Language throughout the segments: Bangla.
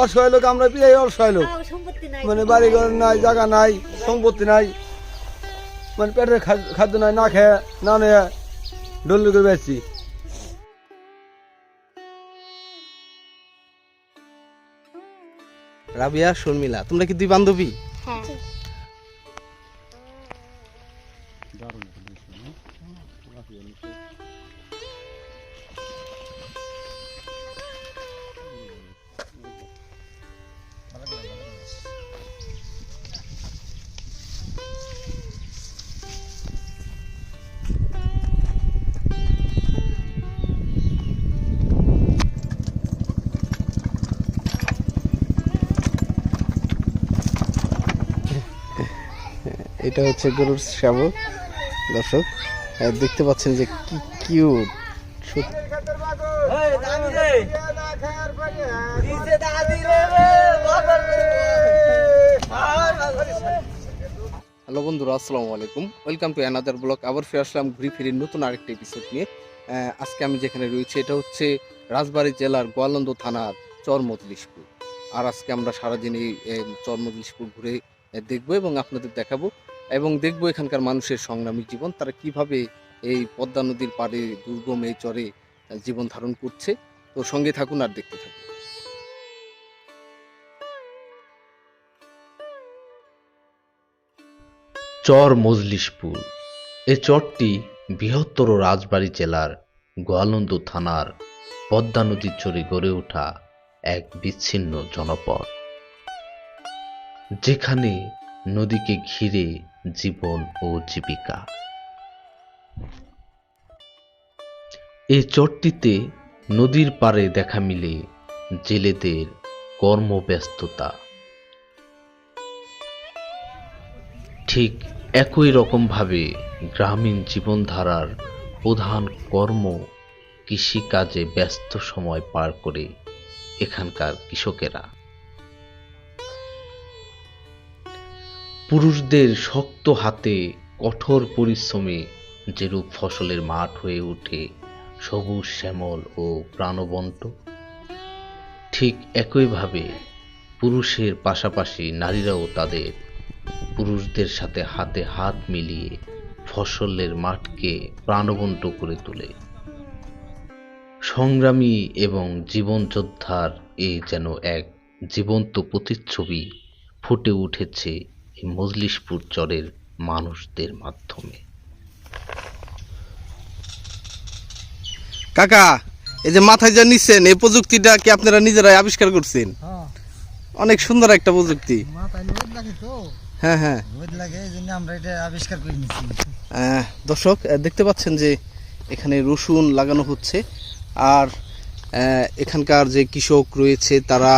অসহায় লোক আমরা প্রায় অসহায় লোক। মানে বাড়ি ঘর নাই। জায়গা নাই সম্পত্তি নাই। মানে পেটের খাদ্য নাই না খেয়ে না নেয় ডল্লি করে বেচছি। রাবিয়া শর্মিলা তোমরা কি দুই বান্ধবী? এটা হচ্ছে গরুর শাবক দর্শক দেখতে পাচ্ছেন যে কি কিউট হ্যালো বন্ধুরা আসসালামু আলাইকুম। ওয়েলকাম টু অ্যানাদার ব্লগ আবার ফিরে আসলাম ঘুরি ফিরি নতুন আরেকটা এপিসোড নিয়ে। আজকে আমি যেখানে রয়েছি এটা হচ্ছে রাজবাড়ী জেলার গোয়ালন্দ থানার চর মজলিশপুর আর আজকে আমরা সারাদিন এই এই চর মজলিশপুর ঘুরে দেখব এবং আপনাদের দেখাবো। এবং দেখব এখানকার মানুষের সংগ্রামী জীবন, তারা কীভাবে এই পদ্মা নদীর পাড়ে দুর্গম এই চরে জীবন ধারণ করছে। তো সঙ্গে থাকুন আর দেখতে থাকুন। চর মজলিশপুর। এ চরটি বৃহত্তর রাজবাড়ী জেলার গোয়ালন্দ থানার পদ্মা নদীর চরে গড়ে ওঠা এক বিচ্ছিন্ন জনপদ। যেখানে নদীকে ঘিরে জীবন ও জীবিকা। এই চরটিতে নদীর পাড়ে দেখা মিলে জেলেদের কর্মব্যস্ততা। ঠিক একই রকমভাবে গ্রামীণ জীবনধারার প্রধান কর্ম কৃষিকাজে ব্যস্ত সময় পার করে এখানকার কৃষকেরা। পুরুষদের শক্ত হাতে, কঠোর পরিশ্রমে যেরূপ ফসলের মাঠ হয়ে ওঠে সবুজ শ্যামল ও প্রাণবন্ত, ঠিক একইভাবে পুরুষের পাশাপাশি নারীরাও তাদের পুরুষদের সাথে হাতে হাত মিলিয়ে ফসলের মাঠকে প্রাণবন্ত করে তোলে। সংগ্রামী এবং জীবনযোদ্ধার এই যেন এক জীবন্ত প্রতিচ্ছবি ফুটে উঠেছে মজলিশপুর চরের মানুষদের মাধ্যমে। কাকা এই যে মাথায় যা নিচ্ছেন এই প্রযুক্তিটা কি আপনারা নিজেরাই আবিষ্কার করছেন? অনেক সুন্দর একটা প্রযুক্তি। মাথায় রোদ লাগে তো। হ্যাঁ হ্যাঁ। রোদ লাগে এই আমরা এটা আবিষ্কার করে নিচ্ছি আহ, দর্শক দেখতে পাচ্ছেন যে এখানে রসুন লাগানো হচ্ছে। আর আহ, এখানকার যে কৃষক রয়েছে তারা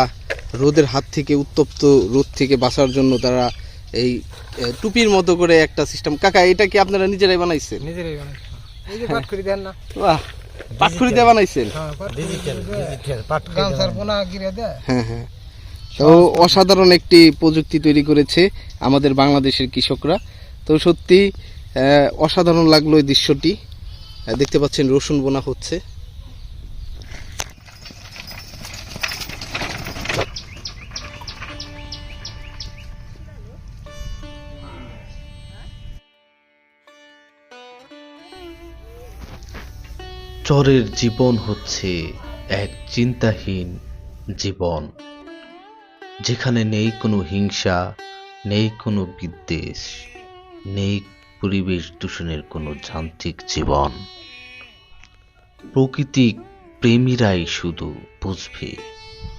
রোদের হাত থেকে উত্তপ্ত রোদ থেকে বাঁচার জন্য তারা এই টুপির মতো করে একটা সিস্টেম কাকা এটা কি আপনারা নিজেরাই বানাইছেন? নিজেরাই বানাই এই যে পাট দেন না। বাহ পাটখড়ি দিয়ে বানাইছেন? ডিজিটাল ডিজিটাল পাট গামছার পোনা গিরে দেয়। হ্যাঁ হ্যাঁ। তো অসাধারণ একটি প্রযুক্তি তৈরি করেছে আমাদের বাংলাদেশের কৃষকরা। তো সত্যি অসাধারণ লাগল এই দৃশ্যটি। দেখতে পাচ্ছেন রসুন বোনা হচ্ছে। চরের জীবন হচ্ছে এক চিন্তাহীন জীবন। যেখানে নেই কোনো হিংসা, নেই কোনো বিদ্বেষ, নেই পরিবেশ দূষণের কোনো যান্ত্রিক জীবন। প্রকৃতি প্রেমীরাই শুধু বুঝবে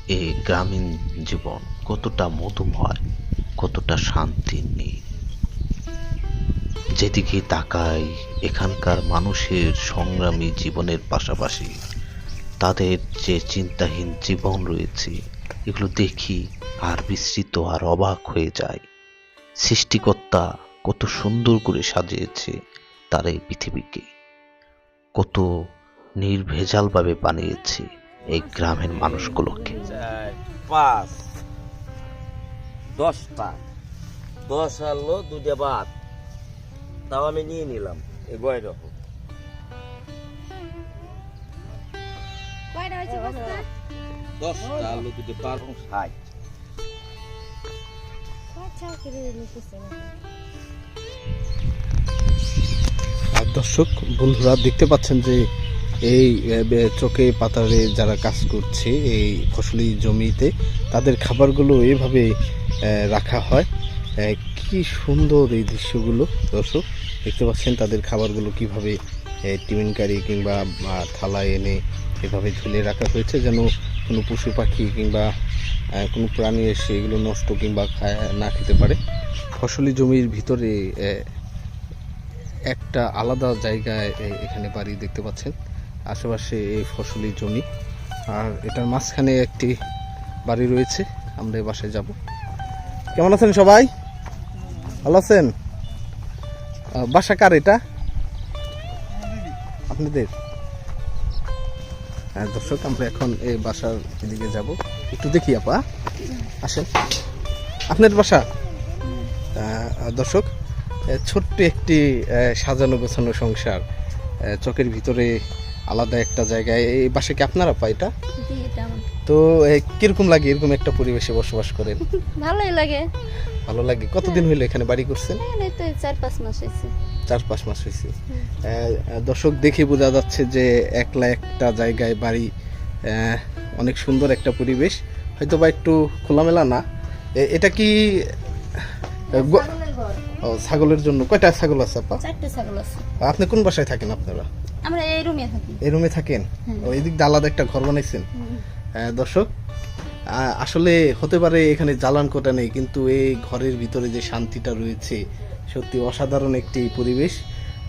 এ গ্রামীণ জীবন কতটা মধুময়, কতটা শান্তির নেই যেদিকে তাকাই, এখানকার মানুষের সংগ্রামী জীবনের পাশাপাশি তাদের যে চিন্তাহীন জীবন রয়েছে, এগুলো দেখি আর বিস্মৃত আর অবাক হয়ে যায়। সৃষ্টিকর্তা কত সুন্দর করে সাজিয়েছে তার এই পৃথিবীকে। কত নির্ভেজালভাবে বানিয়েছে এই গ্রামের মানুষগুলোকে। পাঁচ, দশটা। দশ আলো দুটা বাদ। তাও আমি নিয়ে নিলাম এই গয় রকম দশটা আলু ষাট। আর দর্শক বন্ধুরা দেখতে পাচ্ছেন যে এই চোখে পাতারে যারা কাজ করছে এই ফসলি জমিতে তাদের খাবারগুলো এভাবে রাখা হয়। কি সুন্দর এই দৃশ্যগুলো দর্শক। দেখতে পাচ্ছেন তাদের খাবারগুলো কীভাবে এ, কারি কিংবা থালায় এনে এভাবে ঝুলে রাখা হয়েছে যেন কোনো পশু পাখি কিংবা কোনো প্রাণী এসে এগুলো নষ্ট কিংবা না খেতে পারে। ফসলি জমির ভিতরে একটা আলাদা জায়গায় এখানে বাড়ি দেখতে পাচ্ছেন। আশেপাশে এই ফসলি জমি। আর এটার মাঝখানে একটি বাড়ি রয়েছে। আমরা এই বাসায় যাব। কেমন আছেন সবাই? ভালো আছেন? বাসা কার এটা? আপনাদের? হ্যাঁ দর্শক আমরা এখন এই বাসার দিকে যাব। একটু দেখি আপা। আসেন। আপনার বাসা? দর্শক ছোট্ট একটি সাজানো গোছানো সংসার। এ, চোখের ভিতরে আলাদা একটা জায়গায়। এই বাসা কি আপনারা পাই এটা। তো কীরকম লাগে এরকম একটা পরিবেশে বসবাস করেন? ভালোই লাগে। ভালো লাগে? কতদিন হইল এখানে বাড়ি করছেন? তো চার পাঁচ মাস হয়েছে চার পাঁচ মাস হয়েছে দর্শক দেখে বোঝা যাচ্ছে যে একলা একটা জায়গায় বাড়ি অনেক সুন্দর একটা পরিবেশ। হয়তো বা একটু খোলামেলা না। এটা কি ছাগলের ও, ছাগলের জন্য। কয়টা ছাগল আছে আপা? চারটে ছাগল আছে। আপনি কোন বাসায় থাকেন আপনারা? আমরা এই রুমে থাকি। এই রুমে থাকেন? হুম। ও এদিক দিয়ে আলাদা একটা ঘর বানাইছেন। হ্যাঁ, দর্শক আসলে হতে পারে এখানে জ্বালান কোটা নেই কিন্তু এই ঘরের ভিতরে যে শান্তিটা রয়েছে সত্যি অসাধারণ একটি পরিবেশ।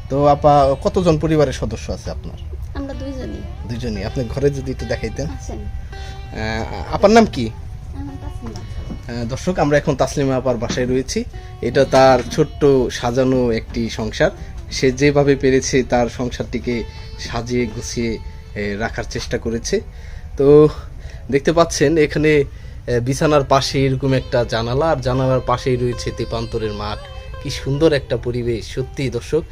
তো আপা কতজন পরিবারের সদস্য আছে আপনার? আমরা দুইজনই। দুজনই আপনি ঘরে যদি একটু দেখাইতেন। আপার নাম কি? দর্শক আমরা এখন তাসলিমা আপার বাসায় রয়েছি। এটা তার ছোট্ট সাজানো একটি সংসার। সে যেভাবে পেরেছে তার সংসারটিকে সাজিয়ে গুছিয়ে রাখার চেষ্টা করেছে। তো দেখতে পাচ্ছেন এখানে বিছানার পাশে এরকম একটা জানালা আর জানালার পাশেই রয়েছে তেপান্তরের মাঠ। কি সুন্দর একটা পরিবেশ সত্যি দর্শক।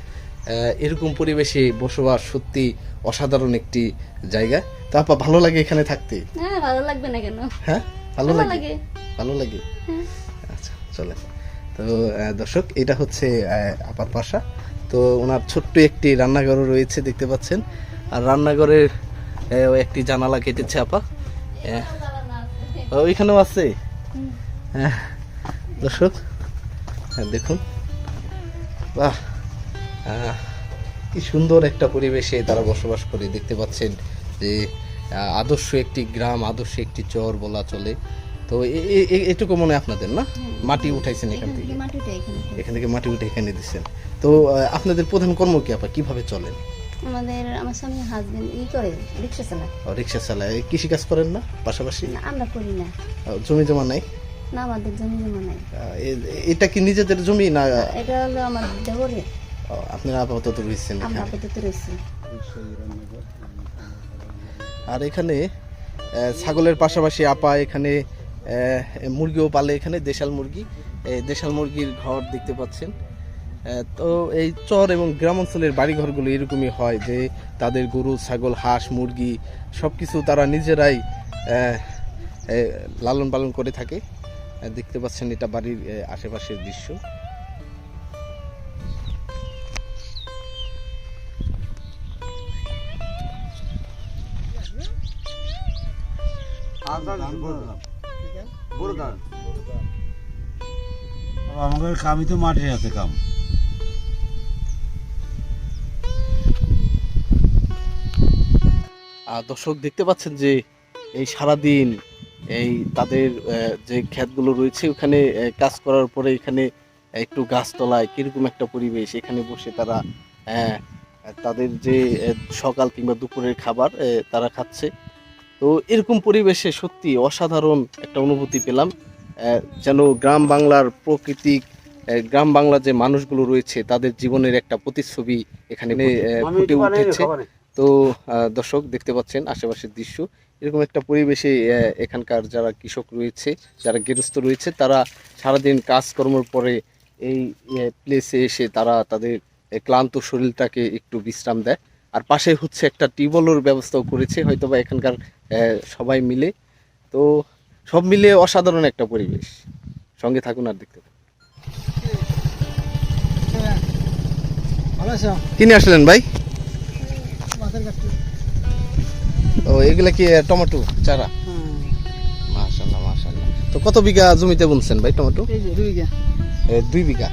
এরকম পরিবেশে বসবাস সত্যি অসাধারণ একটি জায়গা। তো আপা ভালো লাগে এখানে থাকতে? হ্যাঁ ভালো লাগবে না কেন? হ্যাঁ? ভালো লাগে? ভালো লাগে? হ্যাঁ। আচ্ছা চলে তো দর্শক এটা হচ্ছে আপার বাসা তো ওনার ছোট্ট একটি রান্নাঘরও রয়েছে দেখতে পাচ্ছেন। আর রান্নাঘরের একটি জানালা কেটেছে আপা। ওইখানেও আছে? হ্যাঁ, দর্শক হ্যাঁ, দেখুন। বাহ। আহ, কি সুন্দর একটা পরিবেশে তারা বসবাস করে। দেখতে পাচ্ছেন যে আদর্শ একটি গ্রাম আদর্শ একটি চর বলা চলে। তো এটুকু মনে হয় আপনাদের না? মাটি উঠাইছেন এখান থেকে। এখানে থেকে মাটি উঠে এখানে দিচ্ছেন। তো আপনাদের প্রধান কর্ম কি আপা? কীভাবে চলেন? আমাদের আমার স্বামী হাজবেন্ড ই করে রিক্সা চালায়। ও, রিক্সা চালায়। কৃষি কাজ করেন না পাশাপাশি? না আমরা করি না। জমি জমা নাই? না আমাদের জমি জমা নাই। এটা কি নিজেদের জমি না এটা হলো আমার দেবরে ও, আপনারা আপাতত রয়েছেন আমরা আপাতত রয়েছি। আর এখানে ছাগলের পাশাপাশি আপা এখানে মুরগিও পালে এখানে দেশাল মুরগি। এই দেশাল মুরগির ঘর দেখতে পাচ্ছেন। তো এই চর এবং গ্রাম অঞ্চলের বাড়িঘরগুলো এরকমই হয় যে তাদের গরু, ছাগল, হাঁস, মুরগি সব কিছু তারা নিজেরাই লালন পালন করে থাকে। দেখতে পাচ্ছেন এটা বাড়ির আশেপাশের দৃশ্য। আমাদের কামই তো মাঠে আছে কাম। দর্শক দেখতে পাচ্ছেন যে এই সারাদিন এই তাদের যে ক্ষেতগুলো রয়েছে ওখানে কাজ করার পরে এখানে একটু গাছতলায় কীরকম একটা পরিবেশ এখানে বসে তারা তাদের যে সকাল কিংবা দুপুরের খাবার তারা খাচ্ছে। তো এরকম পরিবেশে সত্যি অসাধারণ একটা অনুভূতি পেলাম আহ, যেন গ্রাম বাংলার প্রকৃতিক গ্রাম বাংলার যে মানুষগুলো রয়েছে তাদের জীবনের একটা প্রতিচ্ছবি এখানে ফুটে উঠেছে। তো দর্শক দেখতে পাচ্ছেন আশেপাশের দৃশ্য। এরকম একটা পরিবেশে এখানকার যারা কৃষক রয়েছে যারা গৃহস্থ রয়েছে তারা সারাদিন কাজকর্মের পরে এই প্লেসে এসে তারা তাদের ক্লান্ত শরীরটাকে একটু বিশ্রাম দেয়। আর পাশে হচ্ছে একটা টিউবওয়েলের ব্যবস্থাও করেছে হয়তো বা এখানকার সবাই মিলে। তো সব মিলে অসাধারণ একটা পরিবেশ। সঙ্গে থাকুন আর দেখতে থাকুন। কিনে আসলেন ভাই? ও এগুলা কি টমেটো চারা? মাশাল্লাহ মাশাল্লাহ তো কত বিঘা জমিতে বুনছেন ভাই টমেটো? দুই বিঘা। দুই বিঘা?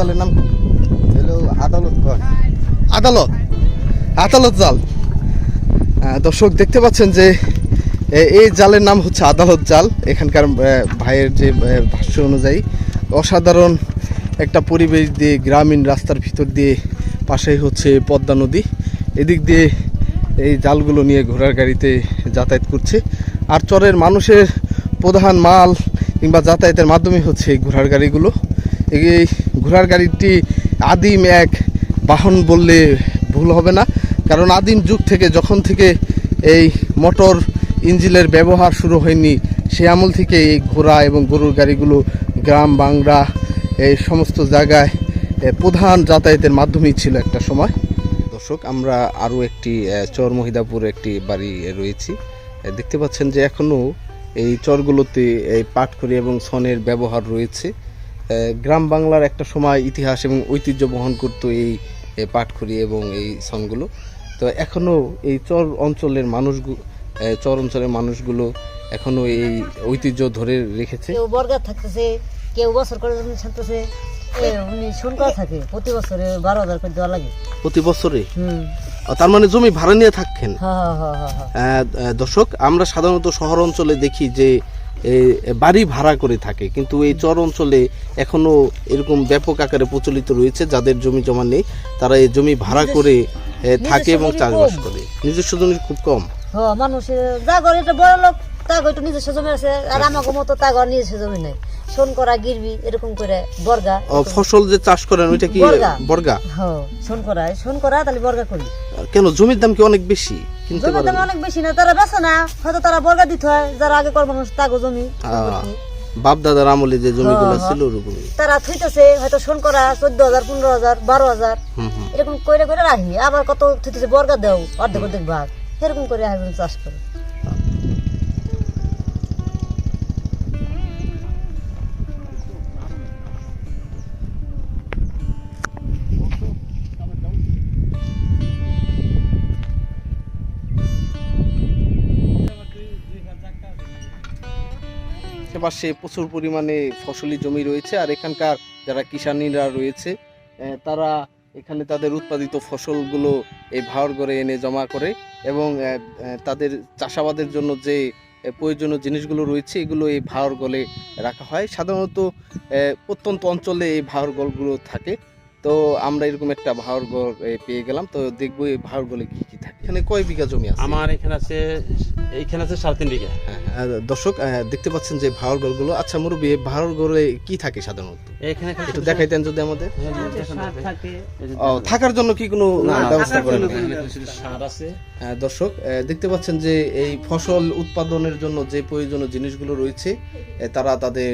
জালের নাম আদালত আদালত। আদালত জাল। দর্শক, দেখতে পাচ্ছেন যে এই জালের নাম হচ্ছে আদালত জাল। এখানকার ভাইয়ের যে ভাষ্য অনুযায়ী অসাধারণ একটা পরিবেশ দিয়ে, গ্রামীণ রাস্তার ভিতর দিয়ে পাশেই হচ্ছে পদ্মা নদী। এদিক দিয়ে এই জালগুলো নিয়ে ঘোড়ার গাড়িতে যাতায়াত করছে। আর চরের মানুষের প্রধান মাল কিংবা যাতায়াতের মাধ্যমে হচ্ছে এই ঘোড়ার গাড়িগুলো। এই ঘোড়ার গাড়িটি আদিম এক বাহন বললে ভুল হবে না। কারণ আদিম যুগ থেকে, যখন থেকে এই মোটর ইঞ্জিনের ব্যবহার শুরু হয়নি, সে আমল থেকে এই ঘোড়া এবং গরুর গাড়িগুলো গ্রাম, বাংলা, এই সমস্ত জায়গায় প্রধান যাতায়াতের মাধ্যমেই ছিল একটা সময়। দর্শক, আমরা আরও একটি চর মহিদাপুর একটি বাড়ি রয়েছি। দেখতে পাচ্ছেন যে এখনও এই চরগুলোতে এই পাটখড়ি এবং সনের ব্যবহার রয়েছে। গ্রাম বাংলার একটা সময় ইতিহাস এবং ঐতিহ্য বহন করতো এই এ, পাটখড়ি এবং এই সনগুলো। তো এখনও এই চর অঞ্চলের মানুষগুলো চর অঞ্চলের মানুষগুলো এখনও এই ঐতিহ্য ধরে রেখেছে। কেউ বর্গা থাকতেছে কেউ বছর করে যখন ছাড়তেছে উনি শুন থাকে প্রতি বছরে বারো হাজার করে দেওয়া লাগে। প্রতি বছরে? তার মানে জমি ভাড়া নিয়ে থাকেন? হ্যাঁ হ্যাঁ হ্যাঁ দর্শক আমরা সাধারণত শহর অঞ্চলে দেখি যে বাড়ি ভাড়া করে থাকে। কিন্তু এই চর অঞ্চলে এখনও এরকম ব্যাপক আকারে প্রচলিত রয়েছে যাদের জমি জমা নেই তারা এই জমি ভাড়া করে থাকে এবং চাষবাস করে। নিজস্ব জমি খুব কম। হ্যাঁ মানুষের যা ঘর এটা বড় লোক তা নিজস্ব জমি আছে। আর আমাকে মতো তা নিজস্ব জমি নাই। শোন করা গিরবি এরকম করে বর্গা ফসল যে চাষ করেন ওইটা কি বর্গা। হ্যাঁ শোন করা শোন করা তাহলে বর্গা করি। কেন জমির দাম কি অনেক বেশি? কিনতে জমির দাম অনেক বেশি না তারা বেছে না হয়তো তারা বর্গা দিতে হয় যারা আগে কর তাগো জমি। বাপ দাদার আমলে যে জমিগুলো হ্যাঁ, ছিল ওরকমই তারা থুইতেছে হয়তো শোন করা চোদ্দ হাজার পনেরো হাজার বারো হাজার এরকম করে করে রাখি। আবার কত থুইতেছে বর্গা দেও অর্ধেক অর্ধেক ভাগ। এরকম করে চাষ করে। আশেপাশে প্রচুর পরিমাণে ফসলি জমি রয়েছে আর এখানকার যারা কিষানীরা রয়েছে তারা এখানে তাদের উৎপাদিত ফসলগুলো এই ভাওর করে এনে জমা করে এবং তাদের চাষাবাদের জন্য যে প্রয়োজনীয় জিনিসগুলো রয়েছে এগুলো এই ভাওর গলে রাখা হয়। সাধারণত প্রত্যন্ত অঞ্চলে এই ভাওর গলগুলো থাকে। তো আমরা এরকম একটা ভাওর ঘর পেয়ে গেলাম। তো দেখব এই ভাওর গলে কি কি থাকে। এখানে কয় বিঘা জমি আছে? আমার এখানে আছে এইখানে আছে সাড়ে তিন বিঘা। হ্যাঁ, হ্যাঁ, দর্শক দেখতে পাচ্ছেন যে ভাওর গলগুলো আচ্ছা মুরব্বী ভাওর গড়ে কি থাকে সাধারণত? এখানে একটু দেখাইতেন যদি আমাদের। হ্যাঁ, দেখেন, দেখেন। এই যে ও, থাকার জন্য কি কোনো ব্যবস্থা করেন হ্যাঁ, দর্শক আহ, দেখতে পাচ্ছেন যে এই ফসল উৎপাদনের জন্য যে প্রয়োজনীয় জিনিসগুলো রয়েছে তারা তাদের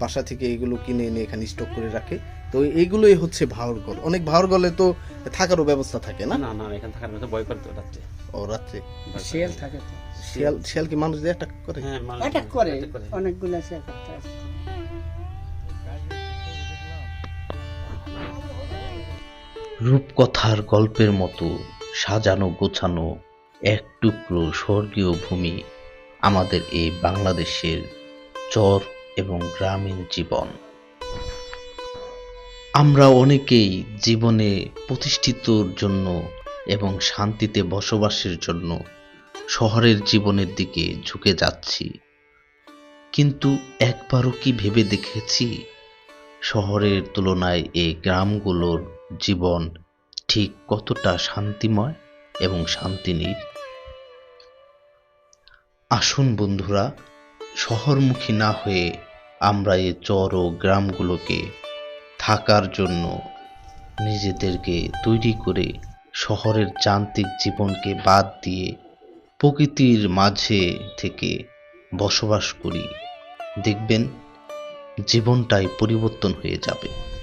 বাসা থেকে এগুলো কিনে এনে এখানে স্টক করে রাখে। তো এইগুলোই হচ্ছে ভাওর গল অনেক ভাওর গলে তো থাকারও ব্যবস্থা থাকে না? না না এখানে থাকার মতো ভয় করতে রাত্রে ও রাত্রে? শিয়াল থাকে শিয়াল শিয়াল কি মানুষ দিয়ে অ্যাটাক করে? হ্যাঁ অ্যাটাক করে। করে। অনেকগুলো শিয়াল করতে রূপকথার গল্পের মতো সাজানো গোছানো এক টুকরো স্বর্গীয় ভূমি আমাদের এই বাংলাদেশের চর এবং গ্রামীণ জীবন। আমরা অনেকেই জীবনে প্রতিষ্ঠিতর জন্য এবং শান্তিতে বসবাসের জন্য শহরের জীবনের দিকে ঝুঁকে যাচ্ছি। কিন্তু একবারও কি ভেবে দেখেছি? শহরের তুলনায় এই গ্রামগুলোর জীবন ঠিক কতটা শান্তিময় এবং শান্তিনীর আসুন বন্ধুরা, শহরমুখী না হয়ে আমরা এই চর ও গ্রামগুলোকে থাকার জন্য নিজেদেরকে তৈরি করে শহরের যান্ত্রিক জীবনকে বাদ দিয়ে প্রকৃতির মাঝে থেকে বসবাস করি। দেখবেন জীবনটাই পরিবর্তন হয়ে যাবে।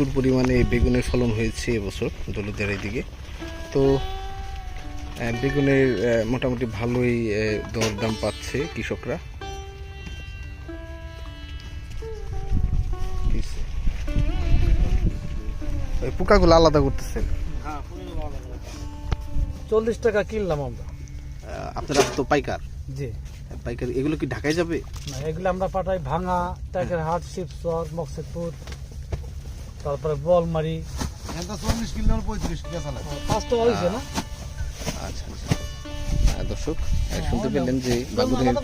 প্রচুর পরিমাণে বেগুনের ফলন হয়েছে এবছর দলুদের দিকে তো বেগুনের মোটামুটি ভালোই দরদাম পাচ্ছে কৃষকরা। ওই পোকাগুলো আলাদা করতেছেন চল্লিশ টাকা কিনলাম আমরা। আপনারা তো পাইকার? জি। পাইকার এগুলো কি ঢাকায় যাবে? না এগুলো আমরা পাঠাই ভাঙা টাকের হাট শিবচর মকসিদপুর। তারপরে বলমারি চল্লিশ কিলো পঁয়ত্রিশ বেচা পাঁচ পাঁচটা হয়েছে না? আচ্ছা আচ্ছা। দর্শক শুনতে পেলেন যে বাগুনের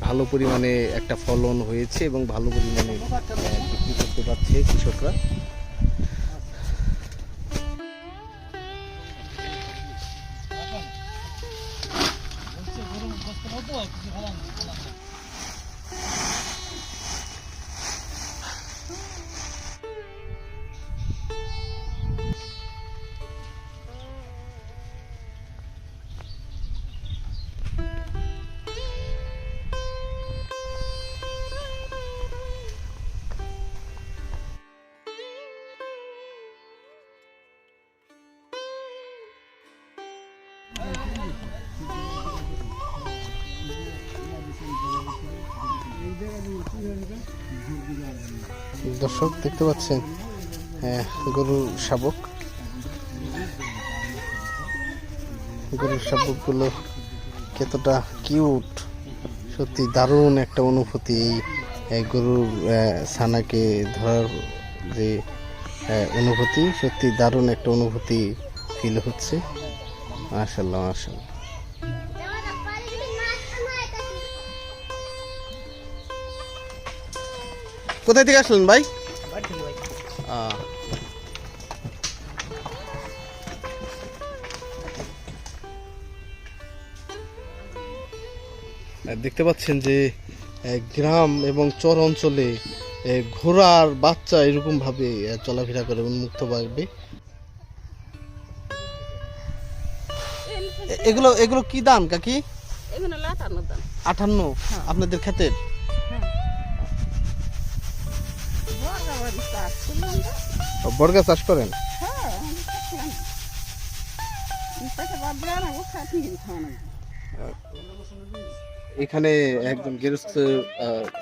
ভালো পরিমাণে একটা ফলন হয়েছে এবং ভালো পরিমাণে বিক্রি করতে পারছে কৃষকরা। দর্শক দেখতে পাচ্ছেন হ্যাঁ গরুর শাবক। গরুর শাবকগুলো কতটা কিউট সত্যি দারুণ একটা অনুভূতি এই আহ, ছানাকে ধরার যে অনুভূতি সত্যি দারুণ একটা অনুভূতি ফিল হচ্ছে। মাশাল্লাহ মাশাল্লাহ কোথায় থেকে আসলেন ভাই? দেখতে পাচ্ছেন যে গ্রাম এবং চর অঞ্চলে ঘোড়ার বাচ্চা এরকম ভাবে চলাফেরা করে উন্মুক্ত ভাবে এ- এগুলো এগুলো কি দাম কাকি? এগুলো লাটানোর দাম। আটান্ন? আপনাদের ক্ষেতের? বর্গা চাষ করেন? এখানে একজন গৃহস্থ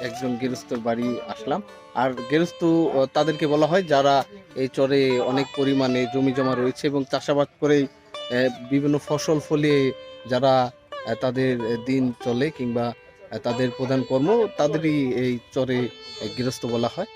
একজন গেরস্তর বাড়ি আসলাম। আর আহ, তাদেরকে বলা হয় যারা এই চরে অনেক পরিমাণে জমি জমা রয়েছে এবং চাষাবাদ করে বিভিন্ন ফসল ফলে যারা তাদের দিন চলে কিংবা তাদের প্রধান কর্ম তাদেরই এই চরে গৃহস্থ বলা হয়।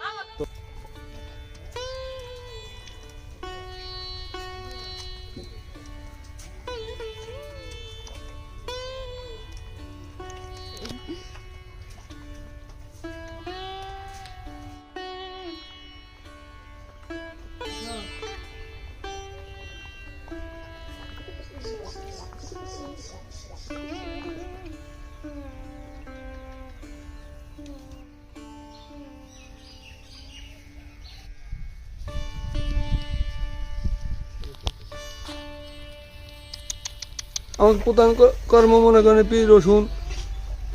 আমার প্রধান কর্ম মনে করেন পি রসুন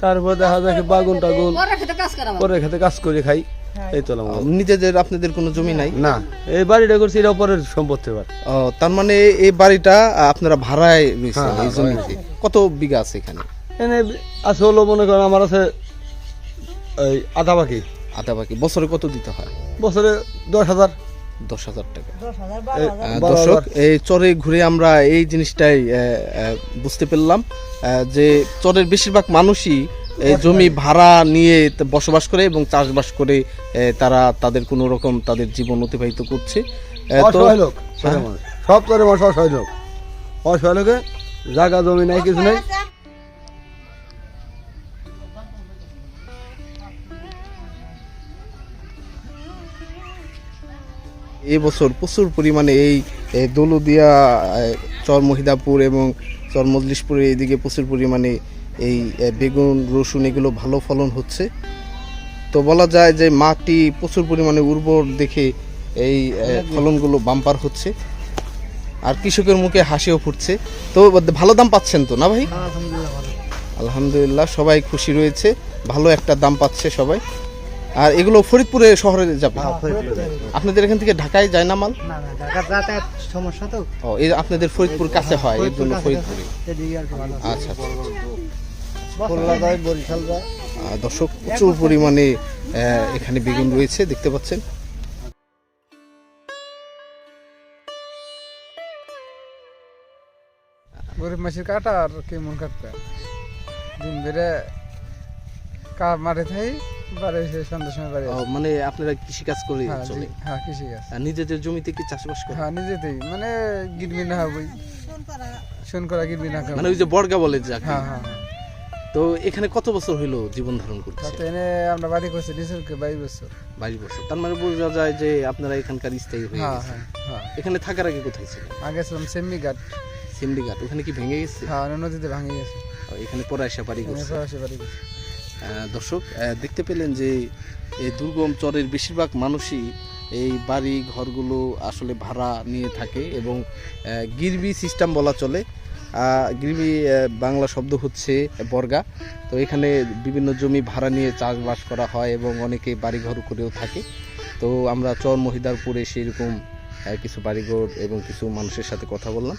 তারপর দেখা যায় বাগুন টাগুন পরে খেতে কাজ করা পরে খেতে কাজ করে খাই এই তো নিজেদের আপনাদের কোনো জমি নাই? না এই বাড়িটা করছি এটা পরের সম্পত্তি এবার। তার মানে এই বাড়িটা আপনারা ভাড়ায় হ্যাঁ, এই জমিতে কত বিঘা আছে এখানে? এনে আছে হলো মনে করেন আমার আছে এই আধা বাকি। আধা বাকি। বছরে কত দিতে হয়? বছরে দশ হাজার। দশ হাজার টাকা। দর্শক এই চরে ঘুরে আমরা এই জিনিসটাই বুঝতে পারলাম যে চরের বেশিরভাগ মানুষই এই জমি ভাড়া নিয়ে বসবাস করে এবং চাষবাস করে তারা তাদের কোনো রকম তাদের জীবন অতিবাহিত করছে। হ্যাঁ। সব চরে অসহায় লোক। অসহায় লোকে জায়গা জমি নাই কিছু নাই। এই বছর প্রচুর পরিমাণে এই দৌলদিয়া চর মহিদাপুর এবং চর মজলিশপুরের এইদিকে প্রচুর পরিমাণে এই বেগুন রসুন এগুলো ভালো ফলন হচ্ছে। তো বলা যায় যে মাটি প্রচুর পরিমাণে উর্বর দেখে এই ফলনগুলো বাম্পার হচ্ছে। আর কৃষকের মুখে হাসিও ফুটছে। তো ভালো দাম পাচ্ছেন তো না ভাই? আলহামদুলিল্লাহ সবাই খুশি রয়েছে। ভালো একটা দাম পাচ্ছে সবাই। আর এগুলো ফরিদপুরে শহরে যাবে? আপনাদের এখান থেকে ঢাকায় যায় না মাল? সমস্যা তো। ও এই আপনাদের ফরিদপুর কাছে হয় এর জন্য ফরিদপুরে। আচ্ছা আচ্ছা আহ, দর্শক প্রচুর পরিমাণে আহ, এখানে বেগুন রয়েছে দেখতে পাচ্ছেন। গরিব মাসির কাটা আর কেমন কাটতে দিন বেড়ে কা মাঠে থাই। বাড়ি এসে সন্ধ্যার সময় বাড়ি ও, মানে আপনারা কৃষি কাজ করে হ্যাঁ চলে? জি- হ্যাঁ কৃষি কাজ আর নিজেদের জমিতে কি চাষবাস করে হ্যাঁ নিজেতেই। মানে গিরবি না হবই শোন করা গিরবি না খাব মানে ওই যে বর্গা বলে যাকে। হ্যাঁ হ্যাঁ হ্যাঁ। তো এখানে কত বছর হইল জীবন ধারণ করছে তাতে এনে আমরা বাড়ি করছি বাইশ বছর। বাইশ বছর। তার মানে বোঝা যায় যে আপনারা এখানকার স্থায়ী হয়ে হ্যাঁ হ্যাঁ হ্যাঁ। এখানে থাকার আগে কোথায় ছিল আগে ছিলাম সেমি ঘাট ওখানে কি ভেঙে গেছে? হ্যাঁ নদীতে ভাঙে গেছে। এখানে এসে বাড়ি করছে। বাড়ি করছি। দর্শক দেখতে পেলেন যে এই দুর্গম চরের বেশিরভাগ মানুষই এই বাড়ি ঘরগুলো আসলে ভাড়া নিয়ে থাকে এবং গিরবি সিস্টেম বলা চলে। গিরবি বাংলা শব্দ হচ্ছে বর্গা। তো এখানে বিভিন্ন জমি ভাড়া নিয়ে চাষবাস করা হয় এবং অনেকে বাড়িঘর করেও থাকে। তো আমরা চর মহিদারপুরে সেইরকম আহ, কিছু বাড়িঘর এবং কিছু মানুষের সাথে কথা বললাম।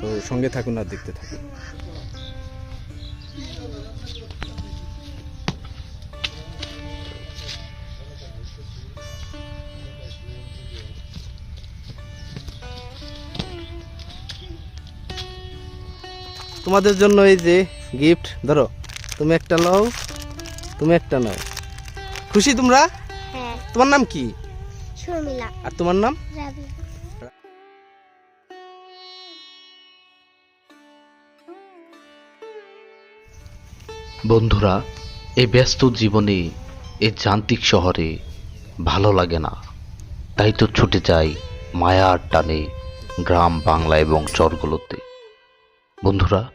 তো সঙ্গে থাকুন আর দেখতে থাকুন। তোমাদের জন্য এই যে গিফট ধরো তুমি একটা নাও তুমি একটা নাও। খুশি তোমরা? হ্যাঁ। তোমার নাম কি? শর্মিলা। আর তোমার নাম? বন্ধুরা এই ব্যস্ত জীবনে এই যান্ত্রিক শহরে ভালো লাগে না। তাই তো ছুটে যাই মায়ার টানে গ্রাম বাংলা এবং চরগুলোতে। বন্ধুরা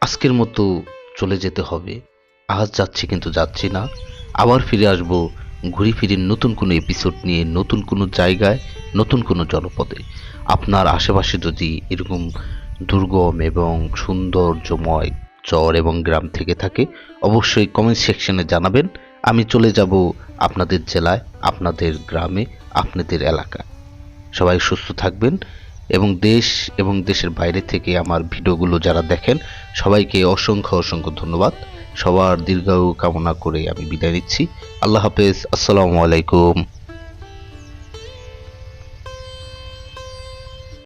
আজকের মতো চলে যেতে হবে। আজ যাচ্ছি কিন্তু যাচ্ছি না। আবার ফিরে আসব ঘুরে ফিরে নতুন কোনো এপিসোড নিয়ে, নতুন কোনো জায়গায়, নতুন কোনো জনপদে। আপনার আশেপাশে যদি এরকম দুর্গম এবং সৌন্দর্যময় চর এবং গ্রাম থেকে থাকে, অবশ্যই কমেন্ট সেকশনে জানাবেন। আমি চলে যাব আপনাদের জেলায়, আপনাদের গ্রামে, আপনাদের এলাকায়। সবাই সুস্থ থাকবেন। এবং দেশ এবং দেশের বাইরে থেকে আমার ভিডিওগুলো যারা দেখেন, সবাইকে অসংখ্য অসংখ্য ধন্যবাদ। সবার দীর্ঘায়ু কামনা করে আমি বিদায় নিচ্ছি। আল্লাহ হাফেজ। আসসালামু আলাইকুম।